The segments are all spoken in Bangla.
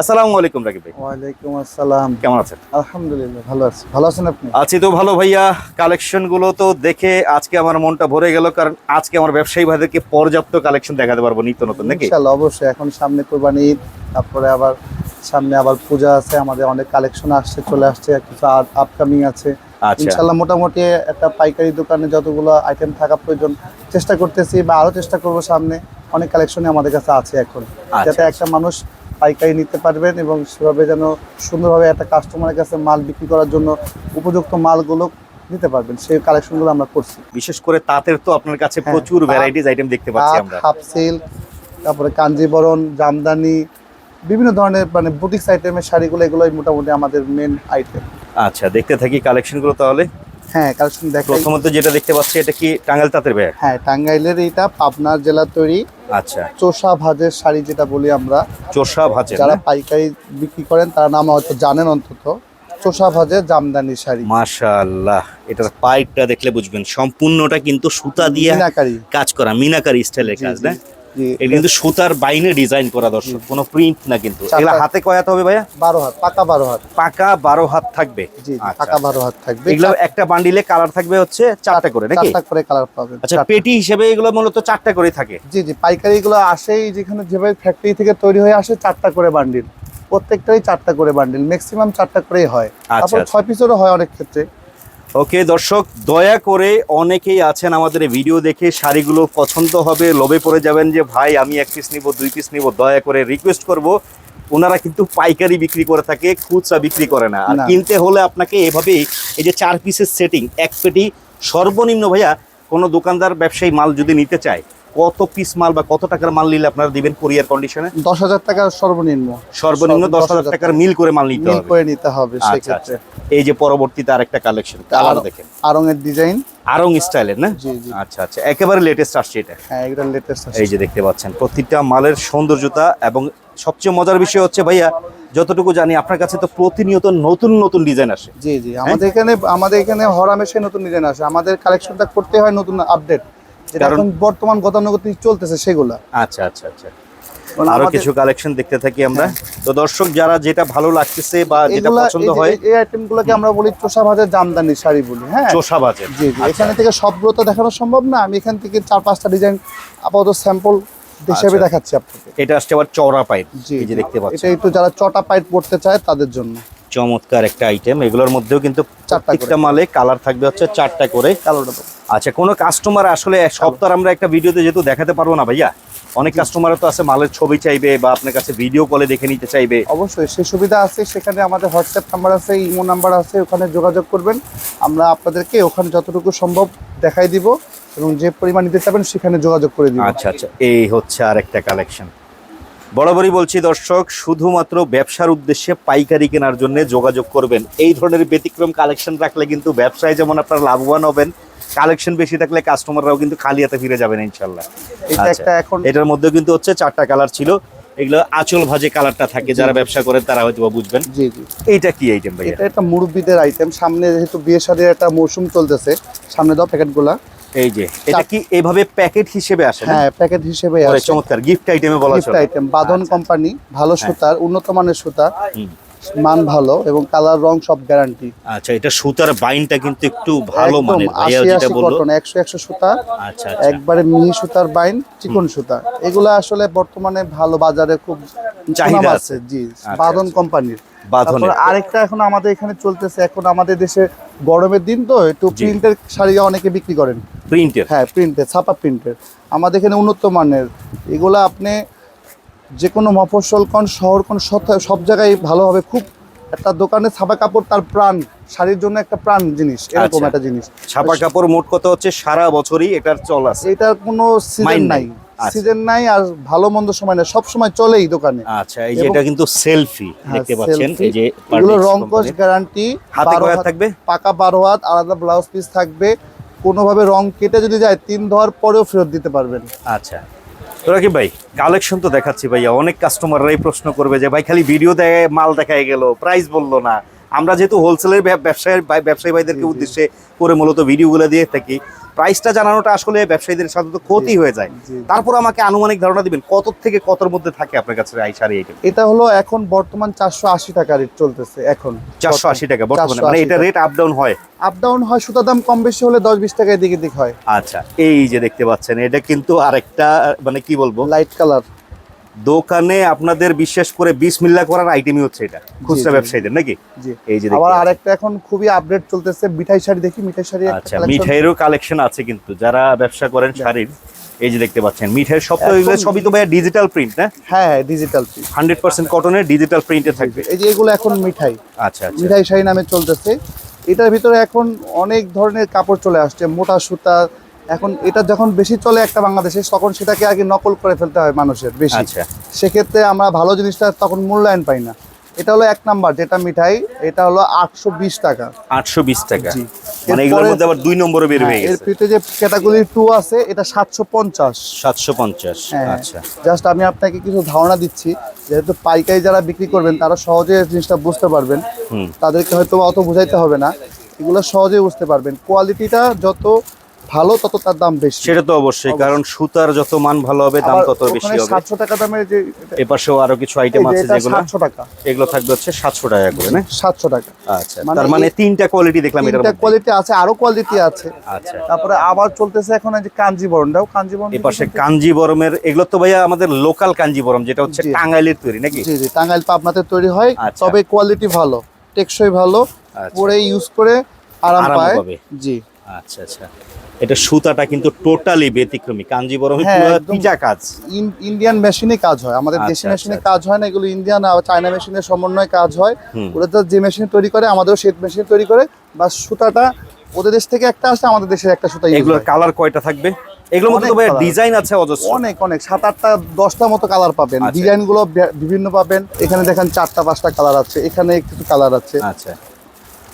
আসসালামু আলাইকুম রাকিব ভাই। ওয়ালাইকুম আসসালাম। কেমন আছেন? আলহামদুলিল্লাহ ভালো আছি। ভালো আছেন আপনি? আছি তো ভালো ভাইয়া। কালেকশনগুলো তো দেখে আজকে আমার মনটা ভরে গেল কারণ আজকে আমার ব্যবসায়ী ভাইদেরকে পর্যাপ্ত কালেকশন দেখাতে পারব নিত্য নতুন নাকি? ইনশাআল্লাহ অবশ্যই। এখন সামনে কোরবানি ঈদ তারপরে আবার সামনে আবার পূজা আছে আমাদের অনেক কালেকশন আসছে চলে আসছে কিছু আপকামিং আছে। আচ্ছা। ইনশাআল্লাহ মোটামুটি একটা পাইকারি দোকানে যতগুলো আইটেম থাকা প্রয়োজন চেষ্টা করতেছি বা আরও চেষ্টা করব সামনে। অনেক কালেকশনই আমাদের কাছে আছে এখন। আচ্ছা, যাতে একটা মানুষ পাইকারি নিতে পারবেন এবং সেভাবে যেন সুন্দরভাবে একটা কাস্টমারের কাছে মাল বিক্রি করার জন্য উপযুক্ত মালগুলো নিতে পারবেন। সেই কালেকশনগুলো আমরা করছি। বিশেষ করে তাঁতের তো আপনার কাছে হ্যাঁ, প্রচুর ভ্যারাইটিস আইটেম দেখতে পাচ্ছি আমরা। হাফ সিল্ক তারপরে কাঞ্জিবরণ জামদানি বিভিন্ন ধরনের মানে বুটিক্স আইটেমের শাড়িগুলো এগুলোই মোটামুটি আমাদের মেন আইটেম আচ্ছা দেখতে থাকি কালেকশনগুলো তাহলে। হ্যাঁ কালেকশন প্রথমত যেটা দেখতে পাচ্ছি এটা কি টাঙ্গাইল তাঁতের ব্যাগ? হ্যাঁ টাঙ্গাইলের এইটা পাবনার জেলা তৈরি। আচ্ছা। চোষা ভাজের শাড়ি যেটা বলি আমরা। চোষা ভাজের যারা পাইকারি বিক্রি করেন তারা নাম হয়তো জানেন অন্তত। চোষা ভাজের জামদানি শাড়ি। মাশাআল্লাহ এটার পাইপটা দেখলে বুঝবেন। সম্পূর্ণটা কিন্তু সুতা দিয়ে কাজ করা মিনাকারি স্টাইলের কাজ না? এটা কিন্তু সুতার বাইনে ডিজাইন করা দর্শক কোনো প্রিন্ট না কিন্তু। এগুলা হাতে কয়াতে হবে ভাইয়া? বারো হাত পাকা বারো হাত। পাকা বারো হাত থাকবে? আচ্ছা। পাকা বারো হাত থাকবে। এগুলো একটা বান্ডিলে কালার থাকবে হচ্ছে চারটা করে নাকি? চারটা করে কালার পাবেন আচ্ছা পেটি হিসেবে এগুলো মূলত চারটা করে থাকে? জি জি পাইকারি গুলো আসেই যেখানে যেভাবে ফ্যাক্টরি থেকে তৈরি হয়ে আসে চারটা করে বান্ডিল প্রত্যেকটাই চারটা করে বান্ডিল ম্যাক্সিমাম চারটা করেই হয়। তারপর আচ্ছা। ছয় পিসেরও হয় অনেক ক্ষেত্রে। ওকে দর্শক দয়া করে অনেকেই আছেন আমাদের ভিডিও দেখে শাড়িগুলো পছন্দ হবে লোভে পড়ে যাবেন যে ভাই আমি এক পিস নিব দুই পিস নিব। দয়া করে রিকোয়েস্ট করব ওনারা কিন্তু পাইকারি বিক্রি করে থাকে খুচরা বিক্রি করে না। আর কিনতে হলে আপনাকে এভাবেই এই যে চার পিসের সেটিং এক পেটি সর্বনিম্ন ভাইয়া কোনো দোকানদার ব্যবসায়ী মাল যদি নিতে চায় কত পিস মাল বা কত টাকার মাল নিলে আপনারা দিবেন কোরিয়ার কন্ডিশনে দশ হাজার টাকার সর্বনিম্ন। সর্বনিম্ন দশ হাজার টাকার মিল করে মাল নিতে হবে। করে নিতে হবে আচ্ছা সেক্ষেত্রে। আচ্ছা। এই যে পরবর্তীতে আরেকটা কালেকশন কালার আর- দেখেন। আরঙের ডিজাইন আরং স্টাইলের না? আচ্ছা আচ্ছা। একেবারে লেটেস্ট আসছে এটা। হ্যাঁ এগুলো লেটেস্ট এই যে দেখতে পাচ্ছেন প্রতিটা মালের সৌন্দর্যতা এবং সবচেয়ে মজার বিষয় হচ্ছে ভাইয়া যতটুকু জানি আপনার কাছে তো প্রতিনিয়ত নতুন নতুন ডিজাইন আসে। জি জি। আমাদের এখানে আমাদের এখানে হরামেশে নতুন ডিজাইন আসে। আমাদের কালেকশনটা করতে হয় নতুন আপডেট এখন বর্তমান গতানুগতিক চলতেছে সেগুলা। আচ্ছা আচ্ছা আচ্ছা। আরও কিছু কালেকশন দেখতে থাকি আমরা। তো দর্শক যারা যেটা ভালো লাগতেছে বা যেটা পছন্দ হয় এই- এই আইটেম গুলোকে আমরা বলি চোষা ভাজের জামদানি শাড়ি বলি হ্যাঁ? চোষা বাজেট জি জি। এখানে থেকে সবগুলো তো দেখানো সম্ভব না। আমি এখান থেকে চার পাঁচটা ডিজাইন আপাতত স্যাম্পল হিসেবে আচ্ছা। দেখাচ্ছি আপনাকে। এটা আসছে আবার চওড়া পাইপ এই যে। দেখতে এটা একটু যারা চটা পাইট পড়তে চায় তাদের জন্য। চমৎকার একটা আইটেম এগুলোর মধ্যেও কিন্তু চারটা। মালে কালার থাকবে হচ্ছে চারটা করে। কালোটা আচ্ছা কোনো কাস্টমার আসলে এক সপ্তাহ আমরা একটা ভিডিওতে যেহেতু দেখাতে পারব না ভাইয়া অনেক কাস্টমার তো আছে মালের ছবি চাইবে বা আপনার কাছে ভিডিও কলে দেখে নিতে চাইবে। অবশ্যই সে সুবিধা আছে সেখানে আমাদের হোয়াটসঅ্যাপ নাম্বার আছে ইমো নাম্বার আছে ওখানে যোগাযোগ করবেন। আমরা আপনাদেরকে ওখানে যতটুকু সম্ভব দেখাই দিব এবং যে পরিমাণ নিতে চাবেন সেখানে যোগাযোগ করে দিব। আচ্ছা আচ্ছা এই হচ্ছে আর একটা কালেকশন বরাবরই বলছি দর্শক শুধুমাত্র ব্যবসার উদ্দেশ্যে পাইকারি কেনার জন্য যোগাযোগ করবেন। এই ধরনের ব্যতিক্রম কালেকশন রাখলে কিন্তু ব্যবসায় যেমন আপনারা লাভবান হবেন কালেকশন বেশি থাকলে কাস্টমাররাও কিন্তু খালি হাতে ফিরে যাবেন ইনশাল্লাহ এটা আচ্ছা। একটা এখন এটার মধ্যে কিন্তু হচ্ছে চারটা কালার ছিল। এগুলো আঁচল ভাজে কালারটা থাকে যারা ব্যবসা করেন তারা হয়তো বুঝবেন। জি জি। এইটা কি আইটেম ভাইয়া? এটা একটা মুরব্বীদের আইটেম সামনে যেহেতু বিয়ে শাদীর একটা মৌসুম চলতেছে সামনে দাও প্যাকেটগুলা। এই যে এটা কি এইভাবে প্যাকেট হিসেবে আসে হ্যাঁ প্যাকেট হিসেবে আসে। চমৎকার। গিফট আইটেমে বলা গিফট আইটেম বাঁধন আচ্ছা। কোম্পানি ভালো সুতার উন্নত মানের সুতা। মান ভালো এবং কালার রং সব গ্যারান্টি আচ্ছা এটা সুতার বাইনটা কিন্তু একটু ভালো মানের। ভাইয়া যেটা আশি বলল। কটন একশো একশো সুতা আচ্ছা আচ্ছা। একবারে মিহি সুতার বাইন চিকন সুতা। এগুলো আসলে বর্তমানে ভালো বাজারে খুব চাহিদা আছে। জি বাদন বাঁধন আচ্ছা। কোম্পানির তারপর আরেকটা এখন আমাদের এখানে চলতেছে। এখন আমাদের দেশে গরমের দিন তো একটু প্রিন্টের শাড়ি অনেকে বিক্রি করেন। প্রিন্টের হ্যাঁ প্রিন্টের ছাপা প্রিন্টের আমাদের এখানে উন্নত মানের। এগুলো আপনি যে কোনো মফস্বল কোন শহর কোন সব- জায়গায় ভালোভাবে খুব একটা দোকানে ছাপা কাপড় তার প্রাণ শাড়ির জন্য একটা প্রাণ জিনিস এরকম আচ্ছা। একটা জিনিস। ছাপা কাপড় মোট কথা হচ্ছে সারা বছরই এটার চল আছে। এটার কোনো সিজন নাই। নাই। আচ্ছা। সিজন নাই আর ভালো মন্দ সময় নাই। সব সময় চলেই দোকানে। আচ্ছা এই যে এটা কিন্তু সেলফি হ্যাঁ, দেখতে পাচ্ছেন এই যে এগুলো রং company-র। গ্যারান্টি হাতে কয়া থাকবে? পাকা বারো হাত আলাদা ব্লাউজ পিস থাকবে। কোনোভাবে রং কেটে যদি যায় তিন ধোয়ার পরেও ফেরত দিতে পারবেন। আচ্ছা। রাকিব ভাই কালেকশন তো দেখাচ্ছি ভাইয়া। অনেক কাস্টমাররাই প্রশ্ন করবে যে, ভাই, খালি ভিডিও দেয়, মাল দেখায় গেল প্রাইস বলল না। আমরা যেহেতু হোলসেলের ব্যবসায়ী ভাই- ব্যবসায়ী ভাইদেরকে। উদ্দেশ্যে করে মূলত ভিডিওগুলো দিয়ে থাকি প্রাইসটা জানানোটা আসলে ব্যবসায়ীদের সাথে তো ক্ষতি হয়ে যায়। তারপর আমাকে আনুমানিক ধারণা দিবেন কত থেকে কতর মধ্যে থাকে আপনার কাছে এই শাড়ি আইটেম এটা হলো এখন বর্তমান চারশো আশি টাকা রেট চলতেছে এখন চারশো আশি টাকা বর্তমানে মানে এটা রেট আপ ডাউন হয়? আপ ডাউন হয় সুতার দাম কম বেশি হলে দশ বিশ টাকা এদিকে দিক হয়। আচ্ছা এই যে দেখতে পাচ্ছেন এটা কিন্তু আরেকটা মানে কি বলব? লাইট কালার দোকানে আপনাদের বিশেষ করে বিশ মিল্লা করার আইটেমই হচ্ছে এটা। খুচরা ব্যবসায়ীদের নাকি? এই যে আবার আরেকটা এখন খুবই আপডেট চলতেছে মিঠাই শাড়ি দেখি মিঠাই শাড়ি আচ্ছা। মিঠাইয়েরও কালেকশন আছে কিন্তু যারা ব্যবসা করেন শাড়ির এই যে দেখতে পাচ্ছেন মিঠাইয়ের সব তো এগুলো সবই তো ভাইয়া ডিজিটাল প্রিন্ট না? হ্যাঁ হ্যাঁ ডিজিটাল প্রিন্ট হান্ড্রেড পার্সেন্ট কটনের ডিজিটাল প্রিন্টে থাকবে। এই যে এগুলো এখন মিঠাই। আচ্ছা আচ্ছা। মিঠাই শাড়ি নামে চলতেছে। এটার ভিতরে এখন অনেক ধরনের কাপড় চলে আসছে মোটা সুতা এখন এটা যখন বেশি চলে একটা বাংলাদেশে তখন সেটাকে আগে নকল করে ফেলতে হয় মানুষের বেশি। আচ্ছা। সেক্ষেত্রে আমরা ভালো জিনিসটা তখন মূল্যায়ন পাই না। এটা হলো এক নাম্বার যেটা মিঠাই এটা হলো আটশো বিশ টাকা। আটশো বিশ টাকা। মানে এগুলোর মধ্যে আবার দুই বের হয়ে এর ভিতরে যে ক্যাটাগরি টু আছে এটা সাতশো পঞ্চাশ। সাতশো পঞ্চাশ হ্যাঁ। আচ্ছা। জাস্ট আমি আপনাকে কিছু ধারণা দিচ্ছি যেহেতু পাইকারি যারা বিক্রি করবেন তারা সহজে জিনিসটা বুঝতে পারবেন। তাদেরকে হয়তো অত বুঝাইতে হবে না। এগুলো সহজেই বুঝতে পারবেন। কোয়ালিটিটা যত ভালো তত তার দাম বেশি। সেটা তো অবশ্যই কারণ সুতার যত মান ভালো হবে দাম তত বেশি হবে। সাতশো টাকা দামের যে এ পাশেও আরও কিছু আইটেম আছে যেগুলো। সাতশো টাকা। এগুলো থাকবে হচ্ছে সাতশো টাকা করে না? সাতশো টাকা। আচ্ছা মানে তার মানে তিনটা কোয়ালিটি দেখলাম এটার মধ্যে। কোয়ালিটি আছে আরও কোয়ালিটি আছে। আচ্ছা। তারপরে আবার চলতেছে এখন এই যে কাঞ্জিবরণটাও। কাঞ্জিবরণ এই পাশে কাঞ্জিবরমের এগুলো তো ভাইয়া আমাদের লোকাল কাঞ্জিবরম যেটা হচ্ছে টাঙ্গাইলের তৈরি নাকি? জি জি টাঙ্গাইল পাবনাতে তৈরি হয় আচ্ছা। তবে কোয়ালিটি ভালো টেকসই ভালো আচ্ছা। পরে ইউজ করে আরাম পায়। জি। আচ্ছা আচ্ছা। এটা সুতাটা কিন্তু টোটালি ব্যতিক্রমী। কাঞ্জিবরমের হ্যাঁ, পুরো পিজা কাজ। ইন্ডিয়ান মেশিনে কাজ হয়। আমাদের আচ্ছা, দেশি আচ্ছা, মেশিনে আচ্ছা। কাজ হয় না এগুলো ইন্ডিয়ান আর চায়না মেশিনের সমন্বয়ে কাজ হয়। ওরা তো যে মেশিন তৈরি করে আমাদেরও সেই মেশিন তৈরি করে। বা সুতাটা ওদের দেশ থেকে একটা আসে আমাদের দেশের একটা সুতা এগুলোর কালার কয়টা থাকবে? এগুলোর মধ্যে তো ডিজাইন আছে অজস্র। অনেক অনেক। সাত আটটা দশটা মতো কালার পাবেন। আচ্ছা। ডিজাইনগুলো বিভিন্ন পাবেন। এখানে দেখেন চারটা পাঁচটা কালার আছে। এখানে কিছু কালার আছে। আচ্ছা।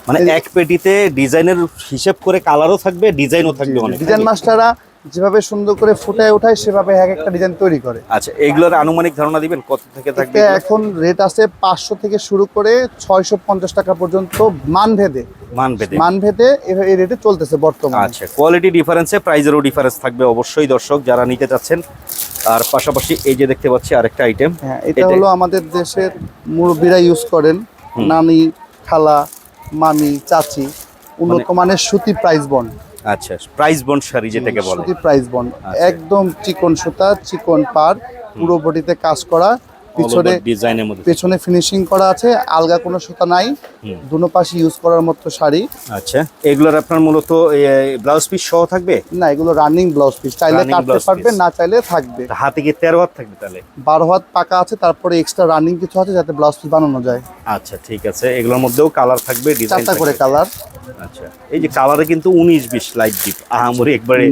মানে এক পেটিতে ডিজাইনের হিসেব করে কালারও থাকবে ডিজাইনও থাকবে অনেক ডিজাইন মাস্টাররা যেভাবে সুন্দর করে ফুটায় ওঠায় সেভাবে এক একটা ডিজাইন তৈরি করে। আচ্ছা এগুলোর আনুমানিক ধারণা দিবেন কত থেকে থাকবে এখন রেট আছে পাঁচশো থেকে শুরু করে ছয়শো পঞ্চাশ টাকা পর্যন্ত মান ভেদে মান বেঁধে মান ভেদে এই রেটে চলতেছে বর্তমানে। আচ্ছা কোয়ালিটি ডিফারেন্সে প্রাইজেরও ডিফারেন্স থাকবে অবশ্যই দর্শক যারা নিতে চাচ্ছেন। আর পাশাপাশি এই যে দেখতে পাচ্ছি আরেকটা আইটেম হ্যাঁ এটা হলো আমাদের দেশের মুরব্বীরা ইউজ করেন। নানি খালা মামি চাচি উন্নত মানের সুতি প্রাইস বন আচ্ছা প্রাইস বন শাড়ি যেটাকে বলে। সুতি প্রাইস আচ্ছা। একদম চিকন সুতা চিকন পার পুরো বডিতে কাজ করা। পিছনে ডিজাইনের মধ্যে পেছনে ফিনিশিং করা আছে আলগা কোনো সুতা নাই। দুনো পাশে ইউজ করার মতো শাড়ি। আচ্ছা এগুলোর আপনার মূলত ব্লাউজ পিস সহ থাকবে? না এগুলো রানিং ব্লাউজ পিস চাইলে কাটতে পারবে না চাইলে থাকবে। হাতে গিয়ে তেরো হাত থাকবে তাহলে? বারো হাত পাকা আছে তারপরে এক্সট্রা রানিং কিছু আছে যাতে ব্লাউজ পিস বানানো যায়। আচ্ছা ঠিক আছে এগুলোর মধ্যেও কালার থাকবে ডিজাইন চারটা করে কালার আচ্ছা এই যে কালারে কিন্তু উনিশ বিশ লাইট ডিপ আহামরি একবারে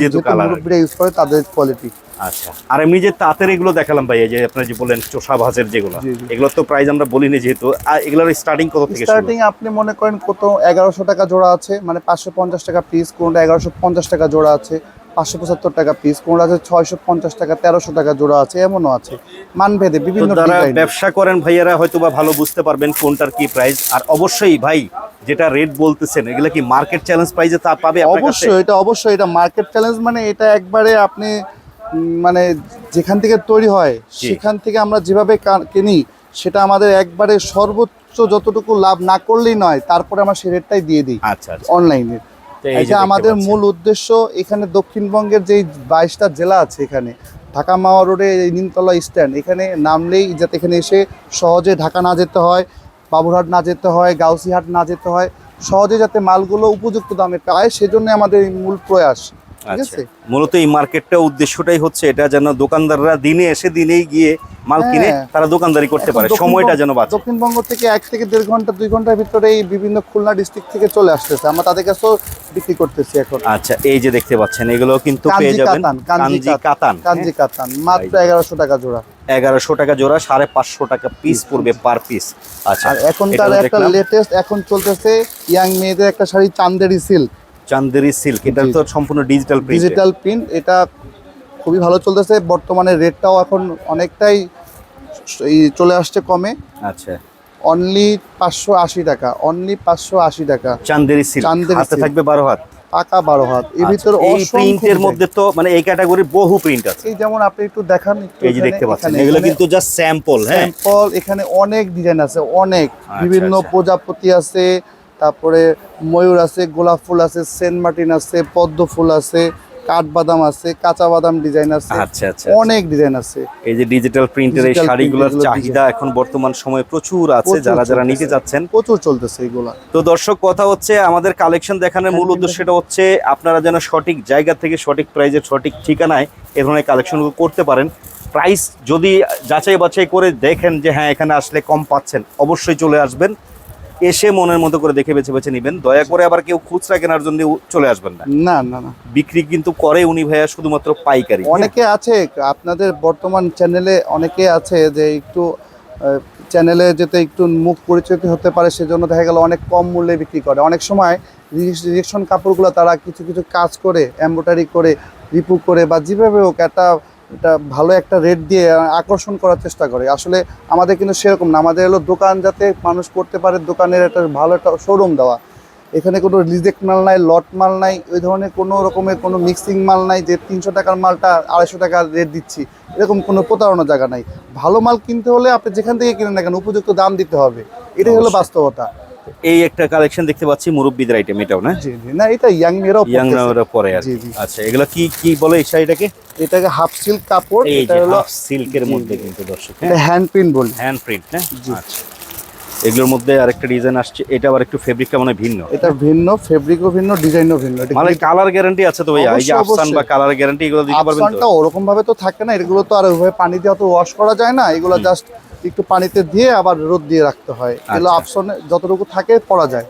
যেহেতু কালার মুরব্বীরা ইউজ করে তাদের কোয়ালিটি আচ্ছা আর এমনি যে তাঁতের এগুলো দেখালাম ভাই এই যে আপনার যে বলেন চোষা ভাজের যেগুলো। এগুলো তো প্রাইস আমরা বলিনি যেহেতু। আর এগুলোর স্টার্টিং কত থেকে স্টার্টিং আপনি মনে করেন কত এগারোশো টাকা জোড়া আছে মানে পাঁচশো পঞ্চাশ টাকা পিস কোনটা এগারোশো পঞ্চাশ টাকা জোড়া আছে পাঁচশো পঁচাত্তর টাকা পিস কোনটা আছে ছয়শো পঞ্চাশ টাকা তেরোশো টাকা জোড়া আছে এমনও আছে। মানভেদে বিভিন্ন যারা ব্যবসা করেন ভাইয়ারা হয়তো বা ভালো বুঝতে পারবেন কোনটার কি প্রাইস আর অবশ্যই ভাই যেটা রেট বলতেছেন এগুলো কি মার্কেট চ্যালেঞ্জ প্রাইসে তা পাবে অবশ্যই এটা অবশ্যই এটা মার্কেট চ্যালেঞ্জ মানে এটা একবারে আপনি মানে যেখান থেকে তৈরি হয় সেখান থেকে আমরা যেভাবে কিনি সেটা আমাদের একবারে সর্বোচ্চ যতটুকু লাভ না করলেই নয় তারপরে আমরা সেই রেটটাই দিয়ে দিই আচ্ছা আচ্ছা। অনলাইনে। যে এটা আমাদের মূল উদ্দেশ্য এখানে দক্ষিণবঙ্গের যেই বাইশটা জেলা আছে এখানে ঢাকা মাওয়া রোডে এই নিমতলা স্ট্যান্ড এখানে নামলেই যাতে এখানে এসে সহজে ঢাকা না যেতে হয় বাবুরহাট না যেতে হয় গাউসিহাট না যেতে হয় সহজে যাতে মালগুলো উপযুক্ত দামে পায় সেজন্য আমাদের এই মূল প্রয়াস। ঠিক আচ্ছা। আছে। মূলত এই মার্কেটটা উদ্দেশ্যটাই হচ্ছে এটা যেন দোকানদাররা দিনে এসে দিনেই গিয়ে মাল কিনে হ্যাঁ। তারা দোকানদারি করতে পারে। সময়টা যেন বাঁচে। দক্ষিণবঙ্গ থেকে এক থেকে দেড় ঘণ্টা দুই ঘণ্টার ভিতরেই বিভিন্ন খুলনা ডিস্ট্রিক্ট থেকে চলে আসতেছে। আমরা তাদের কাছেও বিক্রি করতেছি এখন। আচ্ছা এই যে দেখতে পাচ্ছেন এগুলো কিন্তু পেয়ে যাবেন। কাঞ্জি কাতান। কাঞ্জি কাতান মাত্র এগারোশো টাকা জোড়া। এগারোশো টাকা জোড়া সাড়ে পাঁচশো টাকা পিস পড়বে পার পিস আচ্ছা এখন তার একটা লেটেস্ট এখন চলতেছে ইয়াং মেয়েদের একটা শাড়ি চান্দেরি সিল্ক চান্দেরি সিল্ক এটা তো সম্পূর্ণ ডিজিটাল প্রিন্ট ডিজিটাল প্রিন্ট এটা খুবই ভালো চলতেছে। বর্তমানে রেটটাও এখন অনেকটাই চলে আসছে কমে। আচ্ছা। অনলি পাঁচশো আশি টাকা অনলি পাঁচশো আশি টাকা। চান্দেরি সিল্ক হাতে থাকবে বারো হাত? পাকা বারো হাত। এর আচ্ছা, ভিতরে এই অসংখ্য প্রিন্টের মধ্যে তো মানে এই ক্যাটাগরির বহু প্রিন্ট আছে। এই যেমন আপনি একটু দেখান এই যে দেখতে পাচ্ছেন এগুলো কিন্তু জাস্ট স্যাম্পল হ্যাঁ? স্যাম্পল এখানে অনেক ডিজাইন আছে অনেক। বিভিন্ন আচ্ছা। প্রজাপতি আছে তারপরে ময়ূর আছে গোলাপ ফুল আছে সেন্ট মার্টিন আছে পদ্ম ফুল আছে কাঠবাদাম আছে কাঁচা বাদাম ডিজাইন আছে আচ্ছা আচ্ছা অনেক ডিজাইন আছে। এই যে ডিজিটাল প্রিন্টের এই শাড়িগুলোর চাহিদা এখন বর্তমান সময়ে প্রচুর আছে যারা যারা নিতে যাচ্ছেন প্রচুর চলতেছে এগুলা। তো দর্শক কথা হচ্ছে আমাদের কালেকশন দেখানোর মূল উদ্দেশ্যটা হচ্ছে আপনারা যেন সঠিক জায়গা থেকে সঠিক প্রাইজে সঠিক ঠিকানায় এ ধরনের কালেকশনগুলো করতে পারেন। প্রাইস যদি যাচাই বাছাই করে দেখেন যে হ্যাঁ এখানে আসলে কম পাচ্ছেন অবশ্যই চলে আসবেন। এসে মনের মতো করে দেখে বেছে বেছে নেবেন। দয়া করে আবার কেউ খুচরা কেনার জন্য চলে আসবেন না। না না না। বিক্রি কিন্তু করে উনি ভাইয়া শুধুমাত্র পাইকারি। অনেকে আছে আপনাদের বর্তমান চ্যানেলে অনেকে আছে যে একটু চ্যানেলে যেতে একটু মুখ পরিচিত হতে পারে সেজন্য দেখা গেল অনেক কম মূল্যে বিক্রি করে। অনেক সময় রিজেকশন কাপড়গুলো তারা কিছু কিছু কাজ করে এমব্রয়ডারি করে রিপু করে বা যেভাবে হোক একটা এটা ভালো একটা রেট দিয়ে আকর্ষণ করার চেষ্টা করে। আসলে আমাদের কিন্তু সেরকম না। আমাদের হলো দোকান যাতে মানুষ করতে পারে দোকানের একটা ভালো একটা শোরুম দেওয়া। এখানে কোনো রিজেক্ট মাল নাই লট মাল নাই ওই ধরনের কোনো রকমের কোনো মিক্সিং মাল নাই যে তিনশো টাকার মালটা আড়াইশো টাকা রেট দিচ্ছি। এরকম কোনো প্রতারণার জায়গা নাই। ভালো মাল কিনতে হলে আপনি যেখান থেকে কিনেন না কেন উপযুক্ত দাম দিতে হবে। এটাই হলো বাস্তবতা। এই একটা কালেকশন দেখতে পাচ্ছি মুরব্বীদের আইটেম এটাও না? জি জি। না এটা ইয়াং মেয়েরাও ইয়াং মেরাও পরে। জি। আচ্ছা এগুলো কি কি বলে এই শাড়িটাকে? এটাকে হাফ সিল্ক কাপড় এটা হলো সিল্কের মধ্যে কিন্তু দর্শক এটা হ্যান্ড প্রিন্ট বলি। হ্যান্ড প্রিন্ট না? আচ্ছা। এগুলোর মধ্যে আরেকটা ডিজাইন আসছে। এটা আবার একটু ফেব্রিকটা মানে ভিন্ন। এটা ভিন্ন ফেব্রিকও ভিন্ন ডিজাইনও ভিন্ন। মানে কালার গ্যারান্টি আছে তো ভাইয়া? এই যে আফসান বা কালার গ্যারান্টি এগুলো দিতে পারবেন আফসানটা তো? ওরকম ভাবে তো থাকে না এগুলো তো আর ওইভাবে পানি দিয়ে অত ওয়াশ করা যায় না। এগুলো জাস্ট একটু পানিতে দিয়ে আবার রোদ দিয়ে রাখতে হয়। এগুলো আচ্ছা। আফসানে যতটুকু থাকে পরা যায়।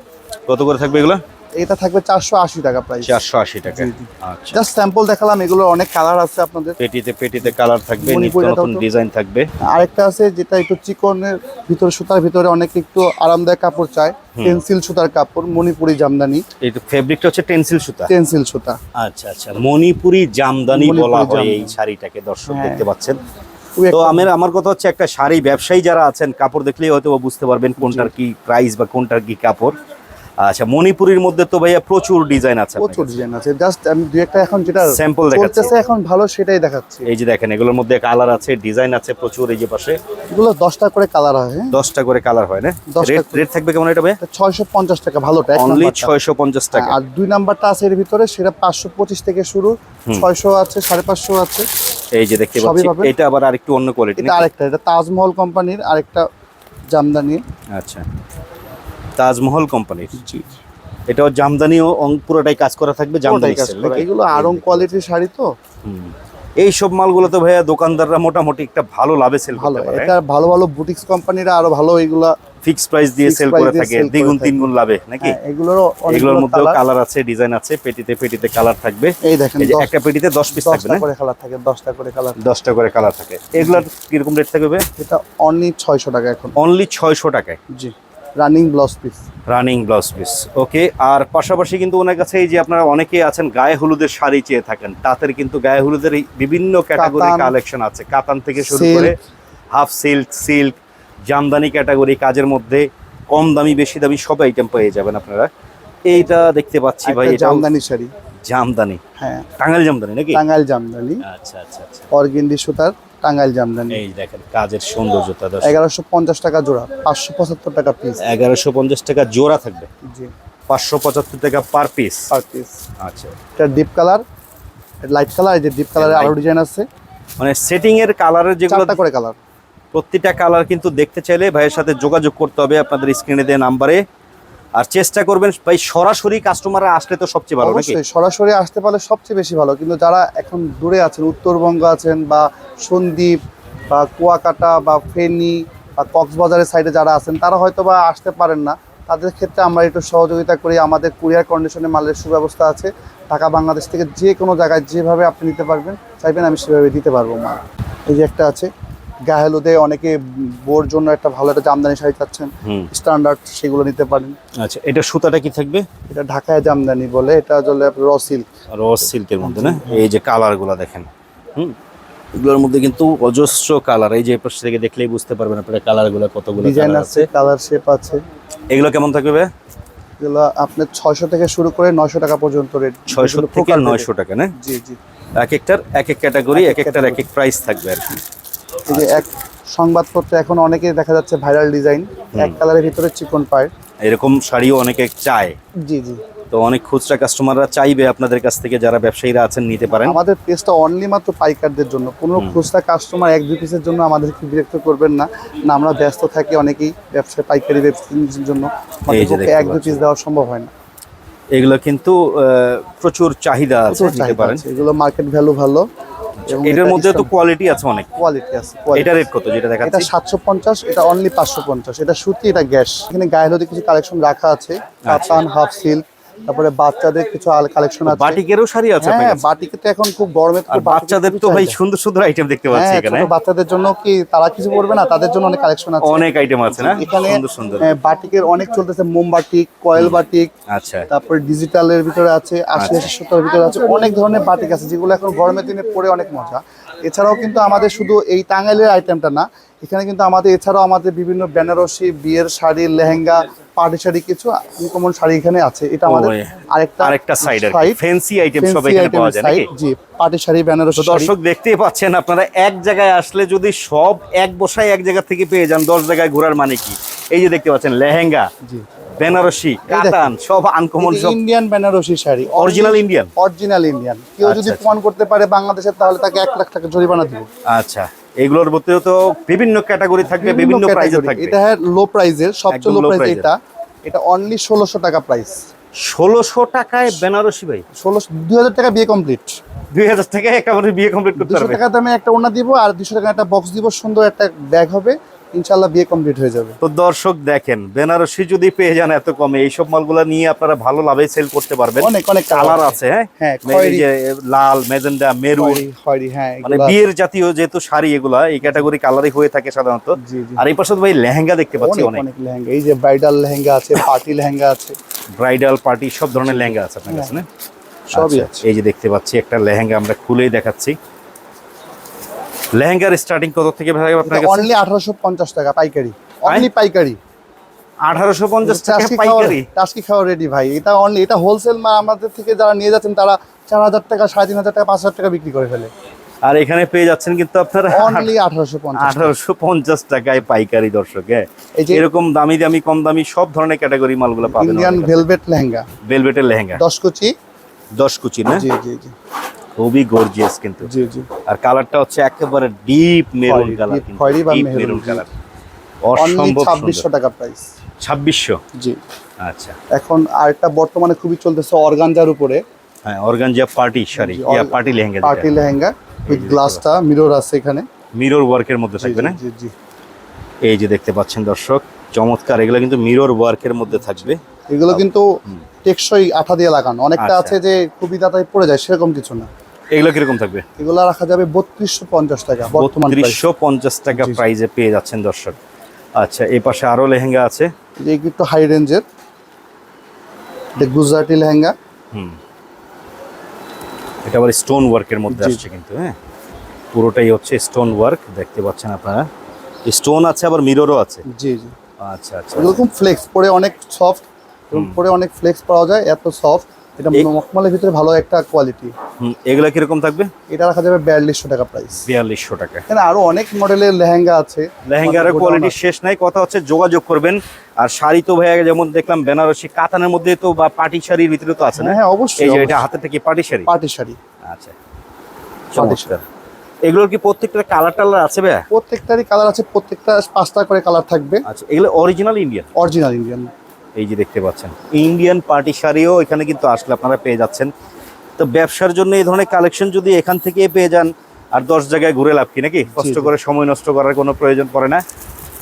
কত করে থাকবে এগুলো? এটা থাকবে চারশো আশি টাকা প্রাইস চারশো আশি টাকা। জি, জি। আচ্ছা। জাস্ট স্যাম্পল দেখালাম এগুলোর অনেক কালার আছে আপনাদের। পেটিতে পেটিতে কালার থাকবে নতুন ডিজাইন থাকবে। আরেকটা আছে যেটা একটু চিকনের ভিতরে সুতার ভিতরে অনেক একটু আরামদায়ক কাপড় চায়। পেন্সিল সুতার কাপড় মণিপুরি জামদানি। এই ফেব্রিকটা হচ্ছে টেন্সিল সুতা। পেন্সিল সুতা। আচ্ছা আচ্ছা। মণিপুরি জামদানি বলা হয় এই শাড়িটাকে দর্শক হ্যাঁ। দেখতে পাচ্ছেন। তো আমার আমার কথা হচ্ছে একটা শাড়ি ব্যবসায়ী যারা আছেন কাপড় দেখলেই হয়তো বুঝতে পারবেন কোনটার কি প্রাইস বা কোনটার কি কাপড়। আচ্ছা মণিপুরির মধ্যে তো ভাইয়া প্রচুর ডিজাইন আছে প্রচুর ডিজাইন আছে। জাস্ট আমি দুই একটা এখন যেটা স্যাম্পল দেখাচ্ছি। এখন ভালো সেটাই দেখাচ্ছি। এই যে দেখেন এগুলোর মধ্যে কালার আছে ডিজাইন আছে প্রচুর এই যে পাশে। এগুলো দশটা করে কালার হয় হ্যাঁ? দশটা করে কালার হয় না? রেট রেট থাকবে কেমন এটা ছয়শো পঞ্চাশ টাকা ভালোটা অনলি নাম্বারটা। ছয়শো পঞ্চাশ টাকা। হ্যাঁ, আর দুই নাম্বারটা আছে এর ভিতরে সেটা পাঁচশো পঁচিশ থেকে শুরু। ছয়শো আছে সাড়ে পাঁচশো আছে। এই যে দেখতে পাচ্ছি এটা আবার আরেকটু অন্য কোয়ালিটি এটা আরেকটা এটা তাজমহল কোম্পানির আরেকটা জামদানি। আচ্ছা। তাজমহল কোম্পানির। এটাও জামদানিও পুরোটাই কাজ করা থাকবে জামদানি কাজ করা। এগুলো আরং কোয়ালিটির শাড়ি তো। এই সব মালগুলো তো ভাইয়া দোকানদাররা মোটামুটি একটা ভালো লাভে সেল ভালো। এটা ভালো ভালো বুটিক্স কোম্পানিরা আরও ভালো এগুলা ফিক্স প্রাইস দিয়ে সেল করে থাকে। দ্বিগুণ তিনগুণ লাভে নাকি? হ্যাঁ, এগুলোর অনেকগুলো মধ্যেও কালার আছে ডিজাইন আছে পেটিতে পেটিতে কালার থাকবে। এই দেখেন একটা পেটিতে দশ পিস থাকবে না? করে কালার থাকে দশটা করে কালার দশটা করে কালার থাকে। এগুলার কীরকম রেট থাকবে এটা অনলি ছয়শো টাকা এখন। অনলি ছয়শো টাকায়। জি। Running blouse piece running blouse piece okay আর পাশাপাশি কিন্তু ওনার কাছে এই যে আপনারা অনেকেই আছেন গায়ে হলুদের শাড়ি চেয়ে থাকেন তাদের কিন্তু গায়ে হলুদের বিভিন্ন ক্যাটাগরি কালেকশন আছে। কাতান থেকে শুরু করে half silk silk Jamdani category কাজের মধ্যে কম দামি বেশি দামি সব আইটেম পেয়ে যাবেন আপনারা। এইটা দেখতে পাচ্ছি ভাই এটা জামদানি শাড়ি। জামদানি। হ্যাঁ। টাঙ্গাইল জামদানি নাকি? টাঙ্গাইল জামদানি। আচ্ছা আচ্ছা আচ্ছা। অর্গেন্ডি সুতার। টাঙ্গাইল জামদানি। এই দেখেন কাজের সৌন্দর্যতা এগারোশো পঞ্চাশ টাকা জোড়া পাঁচশো পঁচাত্তর টাকা পিস এগারোশো পঞ্চাশ টাকা জোড়া থাকবে? জি। পাঁচশো পঁচাত্তর টাকা পার পিস পার পিস আচ্ছা। এটা ডিপ কালার লাইট কালার এই যে ডিপ কালারে আরও ডিজাইন আছে। মানে সেটিং এর কালারের যেগুলো করে কালার প্রতিটা কালার কিন্তু দেখতে চাইলে ভাইয়ের সাথে যোগাযোগ করতে হবে আপনাদের স্ক্রিনে দেওয়া নাম্বারে আর চেষ্টা করবেন, ভাই, সরাসরি কাস্টমাররা আসলে তো সবচেয়ে ভালো, নাকি? সরাসরি আসতে পারলে সবচেয়ে বেশি ভালো। কিন্তু যারা এখন দূরে আছেন, উত্তরবঙ্গ আছেন বা সন্দ্বীপ বা কুয়াকাটা বা ফেনী বা কক্সবাজারের সাইডে যারা আছেন, তারা হয়তো বা আসতে পারেন না। তাদের ক্ষেত্রে আমরা একটু সহযোগিতা করি। আমাদের কুরিয়ার কন্ডিশনে মালের সুব্যবস্থা আছে। ঢাকা, বাংলাদেশ থেকে যে কোনো জায়গায় যেভাবে আপনি নিতে পারবেন, চাইবেন আমি সেভাবে দিতে পারব মাল। এই যে একটা আছে। গাহেলুদে অনেকে বোর জন্য একটা ভালো একটা জামদানি শাড়ি চাচ্ছেন। স্ট্যান্ডার্ড সেগুলো নিতে পারেন। আচ্ছা এটা সুতাটা কি থাকবে? এটা ঢাকায় জামদানি বলে এটা হলে র সিল্ক রস সিল্কের মধ্যে না? এই যে কালারগুলো দেখেন। হুম? এগুলোর মধ্যে কিন্তু অজস্র কালার এই যে পাশ থেকে দেখলেই বুঝতে পারবেন আপনারা কালারগুলো কতগুলো ডিজাইন আছে কালার শেপ আছে। এগুলো কেমন থাকবে এগুলো আপনার ছয়শো থেকে শুরু করে নয়শো টাকা পর্যন্ত রেট ছয়শো থেকে নয়শো টাকা না? জি জি। এক একটার এক এক ক্যাটাগরি এক এক এক একটার এক এক প্রাইস থাকবে আর কি। যে এক সংবাদপত্রে এখন অনেকে দেখা যাচ্ছে ভাইরাল ডিজাইন এক কালারের ভিতরে চিকন পায়। এরকম শাড়িও অনেকে চায়। জি জি। তো অনেক খুচরা কাস্টমাররা চাইবে আপনাদের কাছ থেকে যারা ব্যবসায়ীরা আছেন নিতে পারেন। আমাদের পেজটা অনলি মাত্র পাইকারদের জন্য। কোনো খুচরা কাস্টমার এক দুই পিসের জন্য আমাদেরকে বিরক্ত করবেন না। না আমরা ব্যস্ত থাকি অনেকেই ব্যবসা পাইকারি ব্যবসার জন্য। এক দুই পিস দেওয়া সম্ভব হয় না। এগুলো কিন্তু প্রচুর চাহিদা আছে প্রচুর নিতে পারেন। আছে। এগুলো মার্কেট ভ্যালু ভালো। এটার মধ্যে তো কোয়ালিটি আছে অনেক। কোয়ালিটি আছে এটা রেট কত যেটা এটা দেখাচ্ছি? সাতশো পঞ্চাশ এটা অনলি পাঁচশো পঞ্চাশ। এটা সুতি এটা গ্যাস। এখানে গায়ে হলুদে কিছু কালেকশন রাখা আছে। আচ্ছা। কাতান হাফ সিল্ক তারপরে বাচ্চাদের কিছু কালেকশন আছে। বাটিকেরও শাড়ি আছে হ্যাঁ? বাটিকে তো এখন খুব গরমে আর বাচ্চাদের তো ভাই সুন্দর সুন্দর আইটেম দেখতে পাচ্ছি হ্যাঁ এখানে। ছোট বাচ্চাদের জন্য কি তারা কিছু পড়বে না? তাদের জন্য অনেক কালেকশন আছে। অনেক আইটেম আছে না? এখানে সুন্দর সুন্দর। হ্যাঁ, বাটিকের অনেক চলতেছে। মোমবাটিক কয়েল বাটিক আচ্ছা। তারপরে ডিজিটালের ভিতরে আছে আশি আশি সত্তরের ভিতরে আছে। অনেক ধরনের বাটিক আছে যেগুলো এখন গরমের দিনে পরে অনেক মজা। এছাড়াও কিন্তু আমাদের শুধু এই টাঙ্গাইলের আইটেমটা না এখানে কিন্তু আমাদের এছাড়াও আমাদের বিভিন্ন বেনারসি বিয়ের শাড়ি লেহেঙ্গা পার্টি শাড়ি কিছু আনকমন শাড়ি এখানে আছে। এটা আমাদের আরেকটা আরেকটা সাইড আর ফ্যান্সি আইটেম সব এখানে পাওয়া যায় নাকি? জি পার্টি শাড়ি বেনারসি দর্শক দেখতেই পাচ্ছেন আপনারা এক জায়গায় আসলে যদি সব এক বসায় এক জায়গা থেকে পেয়ে যান দশ জায়গায় ঘোরার মানে কি? এই যে দেখতে পাচ্ছেন লেহেঙ্গা। জি। বেনারসি কাতান সব আনকমন সব। Indian Banarasi sari original Indian original Indian কেউ যদি আচ্ছা, আচ্ছা। প্রমাণ করতে পারে বাংলাদেশের তাহলে তাকে এক লাখ টাকা জরিমানা দিব। আচ্ছা এগুলোর মধ্যেও তো বিভিন্ন ক্যাটাগরি থাকবে বিভিন্ন প্রাইজে। থাকবে। এটা হ্যাঁ লো প্রাইজের সবচেয়ে লো এর। এটা। এটা অনলি ষোলোশো টাকা প্রাইস ষোলোশো টাকায় বেনারসি ভাই? ষোলোশো দুই হাজার টাকা বিয়ে কমপ্লিট দুই হাজার টাকায় একেবারে বিয়ে কমপ্লিট করতে পারবে। টাকা দামে একটা ওনা দিব আর দুশো টাকা একটা বক্স দিব সুন্দর একটা ব্যাগ হবে। ইনশাল্লাহ বিয়ে কমপ্লিট হয়ে যাবে। তো দর্শক দেখেন বেনারসি যদি পেয়ে যান এত কমে এইসব মালগুলা নিয়ে আপনারা ভালো লাভে সেল করতে পারবেন। অনেক অনেক কালার আছে হ্যাঁ? হ্যাঁ, লাল মেজেন্ডা মেরুন। খয়েরি, খয়েরি, হ্যাঁ মানে বিয়ের জাতীয় যেহেতু শাড়ি এগুলা এই ক্যাটাগরি কালারই হয়ে থাকে সাধারণত। আর এই পাশে ভাই লেহেঙ্গা দেখতে পাচ্ছি অনেক অনেক। লেহেঙ্গা। এই যে ব্রাইডাল লেহেঙ্গা আছে পার্টি লেহেঙ্গা আছে। ব্রাইডাল পার্টি সব ধরনের লেহেঙ্গা আছে আপনার কাছে না? সবই আচ্ছা, আছে। এই যে দেখতে পাচ্ছি একটা লেহেঙ্গা আমরা খুলেই দেখাচ্ছি। লেহেঙ্গার স্টার্টিং কত থেকে ভাই আপনার কাছে? অনলি আঠারোশো পঞ্চাশ টাকা পাইকারি। অনলি পাইকারি। আঠারোশো পঞ্চাশ টাকা টাস্কি খাওয়া পাইকারি? টাস্কি খাওয়া রেডি ভাই। এটা অনলি এটা হোলসেল মা আমাদের থেকে যারা নিয়ে যাচ্ছেন তারা চার হাজার টাকা সাড়ে তিন হাজার টাকা পাঁচ হাজার টাকা বিক্রি করে ফেলে। আর এখানে পেয়ে যাচ্ছেন কিন্তু আপনারা অনলি আঠারোশো পঞ্চাশ আঠারোশো পঞ্চাশ টাকায় পাইকারি দর্শক হ্যাঁ? এই যে এরকম দামি দামি কম দামি সব ধরনের ক্যাটাগরি মালগুলো পাবেন ইন্ডিয়ান ভেলভেট লেহেঙ্গা। ভেলভেটের লেহেঙ্গা। দশ কুচি। দশ কুচি না? জি জি জি। খুবই গর্জিয়াস কিন্তু। জি জি। আর কালারটা হচ্ছে একেবারে ডিপ মেরুন কালার খয়েরি বা ডিপ মেরুন, কালার অসম্ভব ছাব্বিশশো টাকা প্রাইস ছাব্বিশশো? জি। আচ্ছা। এখন আরেকটা বর্তমানে খুবই চলতেছে অর্গানজার উপরে। হ্যাঁ organza party sari yeah party lehenga party lehenga with গ্লাসটা মিরর আছে এখানে। মিরর ওয়ার্কের মধ্যে থাকবে না? জি জি। এই যে দেখতে পাচ্ছেন দর্শক চমৎকার এগুলো কিন্তু মিরর ওয়ার্কের মধ্যে থাকবে। এগুলো কিন্তু টেকসই আঠা দিয়ে লাগানো। অনেকটা আচ্ছা। আছে যে খুবই দাতায় পড়ে যায় সেরকম কিছু না। এগুলো কীরকম থাকবে? এগুলো রাখা যাবে বত্রিশশো পঞ্চাশ টাকা। বত্রিশশো পঞ্চাশ টাকা। প্রাইজে পেয়ে যাচ্ছেন দর্শক। আচ্ছা এই পাশে আরও লেহেঙ্গা আছে। একটু হাই রেঞ্জের গুজরাটি লেহেঙ্গা। হুম। এটা আবার স্টোন ওয়ার্কের মধ্যে। আসছে কিন্তু হ্যাঁ? পুরোটাই হচ্ছে স্টোন ওয়ার্ক দেখতে পাচ্ছেন আপনারা। স্টোন আছে আবার মিররও আছে। জি জি। আচ্ছা আচ্ছা। এরকম ফ্লেক্স পরে অনেক সফট এবং পরে অনেক ফ্লেক্স পাওয়া যায় এত সফট এটা মখমলের ভিতরে ভালো একটা কোয়ালিটি হুম, এগুলা কীরকম থাকবে? এটা রাখা যাবে বিয়াল্লিশশো টাকা প্রাইস বিয়াল্লিশশো টাকা। এখানে আরও অনেক মডেলের লেহেঙ্গা আছে। লেহেঙ্গার কোয়ালিটি শেষ নাই কথা হচ্ছে যোগাযোগ করবেন। আর শাড়ি তো ভাইয়া যেমন দেখলাম বেনারসি কাতানের মধ্যে তো বা পাটি শাড়ির ভিতরে তো আছে। না? হ্যাঁ হ্যাঁ অবশ্যই এই যে এটা হাতে থেকে পাটি শাড়ি? পাটি শাড়ি। আচ্ছা। চমৎকার। এগুলোর কি প্রত্যেকটা কালার টালার আছে ভাইয়া? প্রত্যেকটারই কালার আছে প্রত্যেকটা পাঁচটা করে কালার থাকবে। আচ্ছা এগুলো অরিজিনাল ইন্ডিয়ান অরিজিনাল ইন্ডিয়ান এই যে দেখতে পাচ্ছেন ইন্ডিয়ান পার্টি শাড়িও এখানে কিন্তু আসলে আপনারা পেয়ে যাচ্ছেন। তো ব্যবসার জন্য এই ধরনের কালেকশন যদি এখান থেকে পেয়ে যান আর দশ জায়গায় ঘুরে লাভ কি নাকি? কষ্ট করে সময় নষ্ট করার কোনো প্রয়োজন পড়ে না।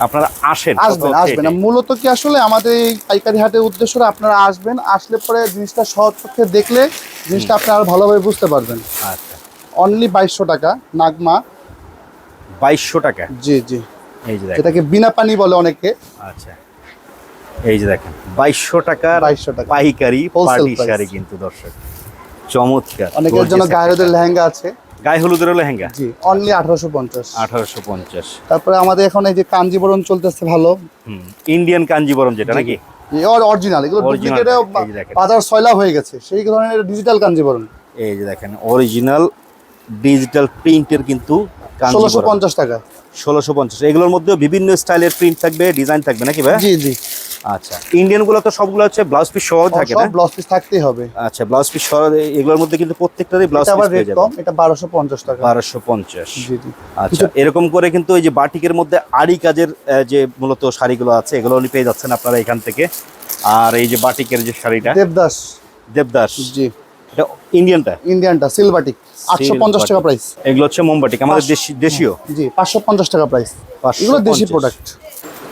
আপনারা আসেন আসবেন আসবেন। মূলত কি আসলে আমাদের এই পাইকারি হাটের উদ্দেশ্যটা আপনারা আসবেন আসলে পরে জিনিসটা সহজ পক্ষে দেখলে জিনিসটা আপনি আরও ভালোভাবে বুঝতে পারবেন। আচ্ছা। অনলি বাইশশো টাকা নাগমা। বাইশশো টাকা? জি জি। এই যে যেটাকে বিনা পানি বলে অনেকে। আচ্ছা। এই যে দেখেন বাইশশো টাকা 2200 টাকা। পাইকারি পার্টি শাড়ি কিন্তু দর্শক। চমৎকার অনেকের জন্য Gorgeous গায়েরদের লেহেঙ্গা আছে। গায়ে হলুদের লেহেঙ্গা? জি অনলি আঠারোশো পঞ্চাশ। আঠারোশো পঞ্চাশ। তারপরে আমাদের এখন এই যে কাঞ্জিবরণ চলতেছে ভালো। হুম ইন্ডিয়ান কাঞ্জিবরম যেটা নাকি? অরিজিনাল এগুলো ডুপ্লিকেটে। বাজার সয়লা হয়ে গেছে। সেই ধরনের ডিজিটাল কাঞ্জিবরণ এই যে দেখেন অরিজিনাল ডিজিটাল প্রিন্টের কিন্তু ষোলোশো পঞ্চাশ টাকা। ষোলোশো পঞ্চাশ। এগুলোর মধ্যেও বিভিন্ন স্টাইলের প্রিন্ট থাকবে ডিজাইন থাকবে নাকি ভাই? জি জি। আচ্ছা। ইন্ডিয়ানগুলো তো সবগুলো হচ্ছে ব্লাউজ পিস সহ থাকে না? ব্লাউজ পিস থাকতেই হবে। আচ্ছা ব্লাউজ পিস সহ এগুলোর মধ্যে কিন্তু প্রত্যেকটারই ব্লাউজ পিস পেয়ে রেট যাবে এটা বারোশো পঞ্চাশ টাকা। বারোশো পঞ্চাশ। জি জি। আচ্ছা এরকম করে কিন্তু এই যে বাটিকের মধ্যে আড়ি কাজের যে মূলত শাড়িগুলো আছে এগুলো উনি পেয়ে যাচ্ছেন আপনারা এখান থেকে। আর এই যে বাটিকের যে শাড়িটা দেবদাস। দেবদাস। জি। এটা ইন্ডিয়ানটা ইন্ডিয়ানটা আটশো পঞ্চাশ টাকা প্রাইস এগুলো হচ্ছে মোমবাটিক আমাদের দেশি- দেশীয়? জি পাঁচশো পঞ্চাশ টাকা প্রাইস এগুলো দেশি প্রোডাক্ট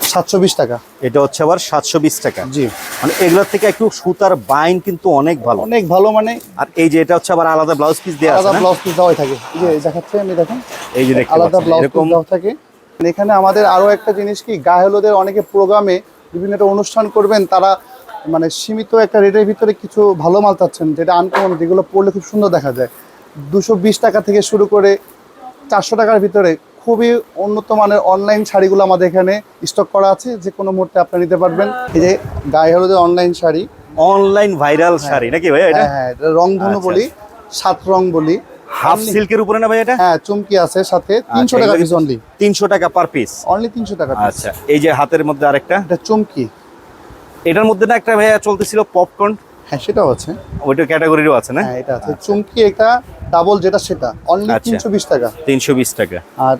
সাতশো বিশ টাকা। এটা হচ্ছে আবার সাতশো বিশ টাকা। জি। মানে এগুলোর থেকে একটু সুতার বাইন কিন্তু অনেক ভালো। অনেক ভালো মানে আর এই যে এটা হচ্ছে আবার আলাদা ব্লাউজ পিস দেওয়া আছে আলাদা ব্লাউজ পিস দেওয়াই থাকে। এই যে দেখাচ্ছে আমি দেখেন। এই যে দেখতে আলাদা ব্লাউজ পিস দেওয়া থাকে। এখানে আমাদের আরও একটা জিনিস কি গায়ে হলুদের অনেকে প্রোগ্রামে বিভিন্ন একটা অনুষ্ঠান করবেন তারা মানে সীমিত একটা রেটের ভিতরে কিছু ভালো মাল চাচ্ছেন যেটা আনকমন যেগুলো পরলে খুব সুন্দর দেখা যায়। দুশো টাকা থেকে শুরু করে চারশো টাকার ভিতরে খুবই উন্নত মানের অনলাইন শাড়িগুলো আমাদের এখানে স্টক করা আছে যে কোনো মুহূর্তে আপনারা নিতে পারবেন। এই যে গায়ে হলুদের online sari. Online viral sari নাকি ভাই এটা? হ্যাঁ হ্যাঁ এটা রংধনু আচ্ছা, বলি সাত রং বলি। হাফ সিল্কের উপরে না ভাই এটা? হ্যাঁ চুমকি আছে সাথে তিনশো আচ্ছা, টাকা পিস অনলি তিনশো টাকা পার পিস অনলি তিনশো টাকা আচ্ছা এই যে হাতের মধ্যে আরেকটা? এটা চুমকি। এটার মধ্যে না একটা ভাইয়া চলতেছিল পপকর্ন। হ্যাঁ সেটাও আছে। ওইটা ক্যাটাগরিরও আছে না? হ্যাঁ এটা আছে। চুমকি এটা ডাবল যেটা সেটা। অনলি আচ্ছা। তিনশো বিশ টাকা। তিনশো বিশ টাকা। আর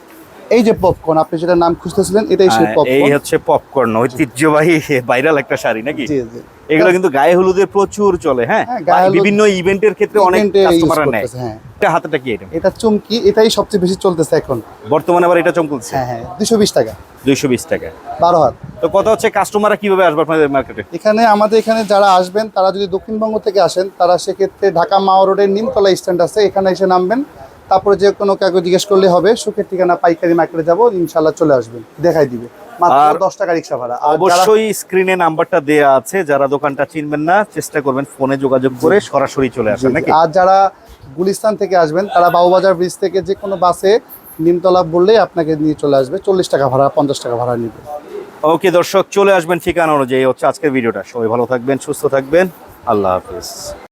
এই যে পপকর্ন আপনি যেটা নাম খুঁজতেছিলেন এটাই সেই পপকর্ন। এই হচ্ছে পপকর্ন ঐতিহ্যবাহী ভাইরাল একটা শাড়ি নাকি? জি জি। এগুলো কিন্তু গায়ে হলুদের প্রচুর চলে হ্যাঁ? হ্যাঁ, হলুদ- বিভিন্ন ইভেন্টের ক্ষেত্রে অনেক কাস্টমাররা নেয়। হ্যাঁ। এটা হাতেটা কি এটা এটা চুমকি এটাই সবচেয়ে বেশি চলতেছে এখন। বর্তমানে আবার এটা চমকুলছে হ্যাঁ হ্যাঁ দুশো বিশ টাকা। দুইশো বিশ টাকা। বারো হাত। তো কথা হচ্ছে কাস্টমাররা কীভাবে আসবে আপনাদের মার্কেটে এখানে আমাদের এখানে যারা আসবেন তারা যদি দক্ষিণবঙ্গ থেকে আসেন তারা সেক্ষেত্রে ঢাকা মাওয়া রোডের নিমতলা স্ট্যান্ড আছে এখানে এসে নামবেন। তারপরে যে কোনো কাউকে জিজ্ঞেস করলে হবে সুখের ঠিকানা পাইকারি মার্কেটে যাব ইনশাল্লাহ চলে আসবেন দেখাই দিবে। আর দশ টাকা রিক্সা ভাড়া। অবশ্যই স্ক্রিনে নাম্বারটা দেয়া আছে যারা দোকানটা চিনবেন না চেষ্টা করবেন ফোনে যোগাযোগ করে সরাসরি চলে আসেন নাকি? আর যারা গুলিস্তান থেকে আসবেন তারা বাবুবাজার ব্রিজ থেকে যে কোনো বাসে নিমতলা বললেই আপনাকে নিয়ে চলে আসবে। চল্লিশ টাকা ভাড়া পঞ্চাশ টাকা ভাড়া নিবে। ওকে দর্শক চলে আসবেন ঠিকানা অনুযায়ী। হচ্ছে আজকের ভিডিওটা সবাই ভালো থাকবেন সুস্থ থাকবেন। আল্লাহ হাফিজ।